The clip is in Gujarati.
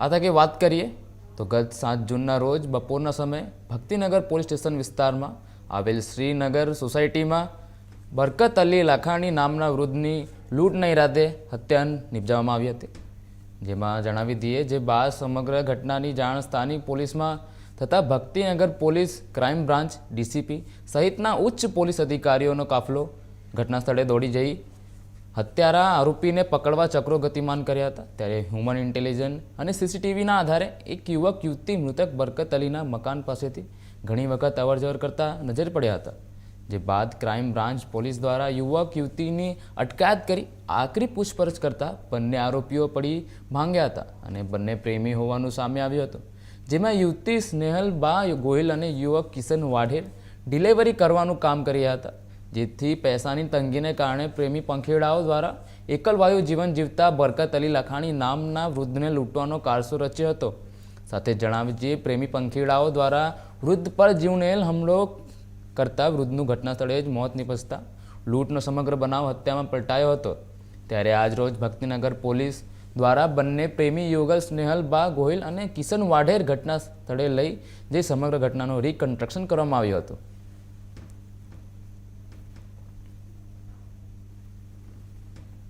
આ તકે વાત કરીએ તો ગત સાત જૂનના રોજ બપોરના સમયે ભક્તિનગર પોલીસ સ્ટેશન વિસ્તારમાં આવેલ શ્રીનગર સોસાયટીમાં બરકત અલી લાખાણી નામના વૃદ્ધની લૂંટના ઇરાદે હત્યા નિપજાવવામાં આવી હતી. જેમાં જણાવી દઈએ જે બાદ સમગ્ર ઘટનાની જાણ સ્થાનિક પોલીસમાં થતાં Bhaktinagar police crime branch DCP સહિતના ઉચ્ચ પોલીસ અધિકારીઓનો કાફલો ઘટના સ્થળે દોડી જઈ હત્યારા આરોપીને પકડવા ચક્રો ગતિમાન કર્યા હતા. ત્યારે હ્યુમન ઇન્ટેલિજન્સ અને સીસીટીવીના આધારે એક યુવક, યુવતી, મૃતક બરકત અલીના મકાન પાસેથી ઘણી વખત અવરજવર કરતા નજર પડ્યા હતા. જે બાદ ક્રાઇમ બ્રાન્ચ પોલીસ દ્વારા યુવક, યુવતીની અટકાયત કરી આકરી પૂછપરછ કરતા બંને આરોપીઓ પડી ભાંગ્યા હતા અને બંને પ્રેમી હોવાનું સામે આવ્યું હતું. જેમાં યુવતી સ્નેહલ બા, ગોહિલ અને યુવક કિશન વાઢેર ડિલિવરી કરવાનું કામ કર્યા હતા. જેથી પૈસાની તંગીને કારણે પ્રેમી પંખીડાઓ દ્વારા એકલવાયુ જીવન જીવતા બરકત અલી લખાણી નામના વૃદ્ધને લૂંટવાનો કારસો રચ્યો હતો. સાથે જણાવી જે પ્રેમી પંખીડાઓ દ્વારા વૃદ્ધ પર જીવનેલ હુમલો કરતા વૃદ્ધનું ઘટના સ્થળે જ મોત નિપજતા લૂંટનો સમગ્ર બનાવ હત્યામાં પલટાયો હતો. ત્યારે આજ રોજ ભક્તિનગર પોલીસ દ્વારા બંને પ્રેમી યુગલ સ્નેહલ બા ગોહિલ અને કિશન વાઢેર ઘટના સ્થળે લઈ જઈ સમગ્ર ઘટનાનું રિકન્સ્ટ્રક્શન કરવામાં આવ્યું હતું.